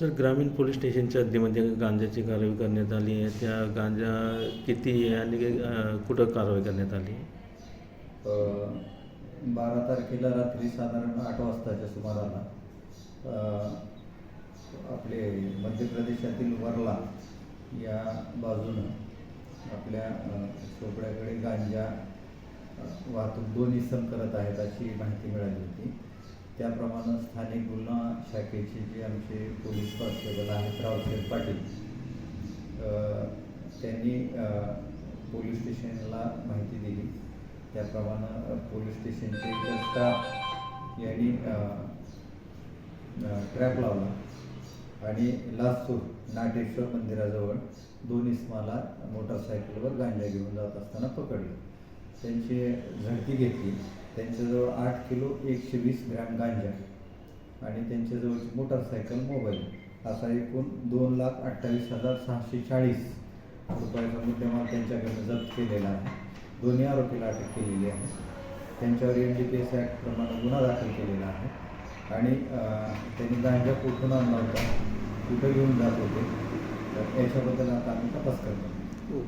Sir ग्रामीण police स्टेशनच्या हद्दीमध्ये गांजाची कारवाई करण्यात आली आहे. त्या गांजा किती आहे आणि अ, कुठं कारवाई करण्यात आली आहे? अ, बारा तारखेला रात्री साधारण आठ वाजताच्या सुमाराला अ, आपले मध्य प्रदेशातील वर्ला या बाजूनं आपल्या अ, चोपड्याकडे गांजा अ, वाहतूक दोन इसम करत आहेत अशी माहिती मिळाली होती. त्याप्रमाणे स्थानिक गुन्हा शाखेचे जे आमचे पोलीस कॉन्स्टेबल आहेत रावसाहेब पाटील त्यांनी पोलीस स्टेशनला माहिती दिली. त्याप्रमाणे पोलीस स्टेशनचे स्टाफ यांनी ट्रॅप लावला आणि लासूर नाटेश्वर मंदिराजवळ दोन इस्माला मोटरसायकलवर गांजा घेऊन जात असताना पकडलं. त्यांची झडती घेतली. त्यांच्याजवळ आठ किलो एकशे वीस ग्रॅम गांजा आणि त्यांच्याजवळची मोटरसायकल मोबाईल. असा एकूण दोन लाख अठ्ठावीस हजार सहाशे चाळीस रुपयाचा मुद्देमाल त्यांच्याकडनं जप्त केलेला आहे. दोन्ही आरोपीला अटक केलेली आहे. त्यांच्यावर एन डी पी एस ॲक्टप्रमाणे गुन्हा दाखल केलेला आहे. आणि त्यांनी गांजा कुठून आणला होता? कुठं घेऊन जात होते? तर याच्याबद्दल आता आम्ही तपास करतो. हो.